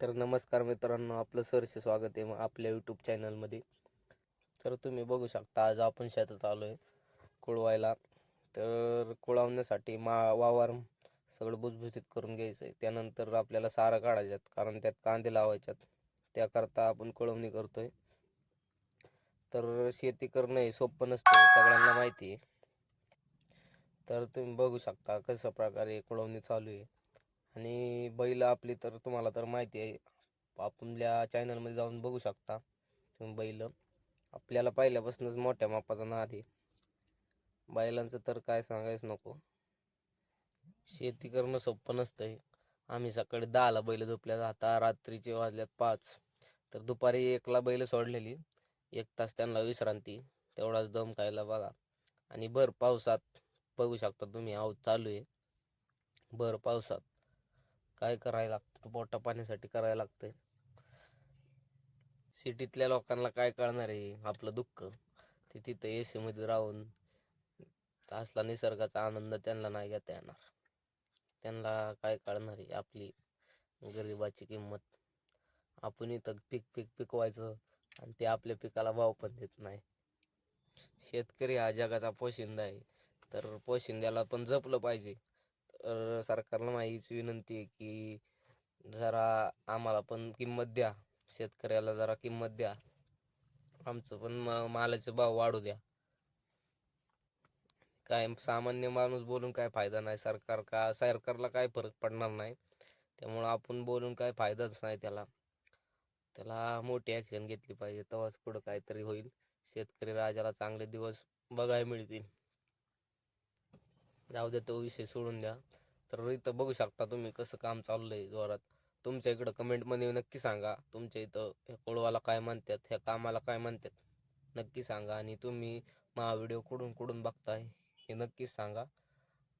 तर नमस्कार मित्रांनो आपलं सरसे स्वागत आहे मग आपल्या यूट्यूब चॅनलमध्ये तर तुम्ही बघू शकता आज आपण शेतात आलो आहे कुळवायला. तर कुळवण्यासाठी मा वावर सगळं भुसभुसीत करून घ्यायचं आहे त्यानंतर आपल्याला सारं काढायच्यात कारण त्यात कांदे लावायच्यात. त्याकरता आपण कुळवणी करतोय. तर शेती करणं हे सोपं नसतं सगळ्यांना माहिती आहे. तर तुम्ही बघू शकता कशा प्रकारे कुळवणी चालू आहे. आणि बैल आपली तर तुम्हाला तर माहिती आहे आपल्या चॅनलमध्ये जाऊन बघू शकता तुम्ही बैल. आपल्याला पहिल्यापासूनच मोठ्या मापाचा नाद आहे. बैलांचं तर काय सांगायच नको. शेती करणं सोपं नसतंय. आम्ही सकाळी दहाला बैल झोपल्या आता रात्रीचे वाजल्यात पाच. तर दुपारी एकला बैल सोडलेली. एक तास त्यांना विश्रांती तेवढाच दम खायला बघा. आणि भर पावसात बघू शकता तुम्ही आहोत चालू आहे. भर पावसात. काय करायला लागतं? पोटा पाण्यासाठी करायला लागतंय. सिटीतल्या लोकांना काय कळणार आहे? आपलं दुःख. ते तिथं ए मध्ये राहून असला निसर्गाचा आनंद त्यांना नाही घेता येणार. त्यांना काय कळणार आहे? आपली गरिबाची किंमत. आपण इथं पीक पीक पिकवायचं आणि ते आपल्या पिकाला भाव पण देत नाही. शेतकरी हा जगाचा पोशिंदा आहे. तर पोशिंद्याला पण जपलं पाहिजे. सरकारला माझीच विनंती आहे की जरा आम्हाला पण किंमत द्या. शेतकऱ्याला जरा किंमत द्या. आमचं पण मालाचे भाव वाढू द्या. काय सामान्य माणूस बोलून काय फायदा नाही. सरकार का सरकारला काय फरक पडणार नाही. त्यामुळं आपण बोलून काय फायदाच नाही त्याला. त्याला मोठी ॲक्शन घेतली पाहिजे. तेव्हाच पुढं काहीतरी होईल. शेतकरी राजाला चांगले दिवस बघायला मिळतील. जाऊ द्या तो विषय सोडून द्या. तर इथं बघू शकता तुम्ही कसं काम चाललंय जोरात. तुमच्या इकडं कमेंटमध्ये नक्की सांगा. तुमच्या इथं ह्या कोळवाला काय म्हणतात ह्या कामाला काय म्हणतात नक्की सांगा. आणि तुम्ही मा व्हिडिओ कुठून कुठून बघताय हे नक्कीच सांगा.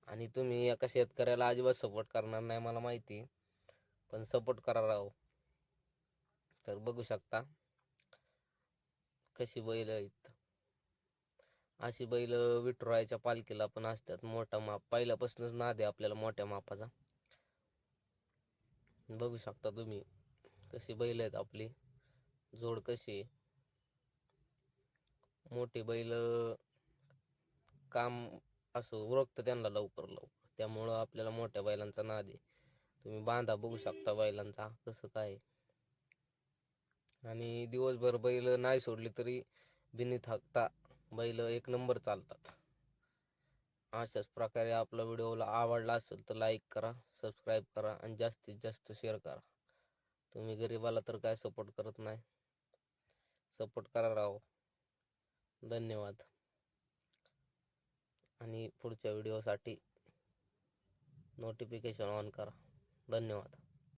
आणि तुम्ही एका शेतकऱ्याला अजिबात सपोर्ट करणार नाही मला माहिती पण सपोर्ट करा राव. तर बघू शकता कशी बैल आहेत. अशी बैल विठुरायाच्या पालखीला पण असतात. मोठा माप पहिल्यापासूनच नाद आहे आपल्याला मोठ्या मापाचा. बघू शकता तुम्ही कशी बैल आहेत आपली. जोड कशी मोठी बैल काम असं उरकतं त्यांना लवकर लवकर. त्यामुळं आपल्याला मोठ्या बैलांचा नाद आहे. तुम्ही बांधा बघू शकता बैलांचा कसं काय आणि दिवसभर बैल नाही सोडली तरी बिनी थाकता बैल एक नंबर चालतात. अशाच प्रकारे आपला व्हिडिओला आवडला असेल तर लाईक करा सबस्क्राईब करा आणि जास्तीत जास्त शेअर करा. तुम्ही गरिबाला तर काय सपोर्ट करत नाही. सपोर्ट करा राव. धन्यवाद. आणि पुढच्या व्हिडिओसाठी नोटिफिकेशन ऑन करा. धन्यवाद.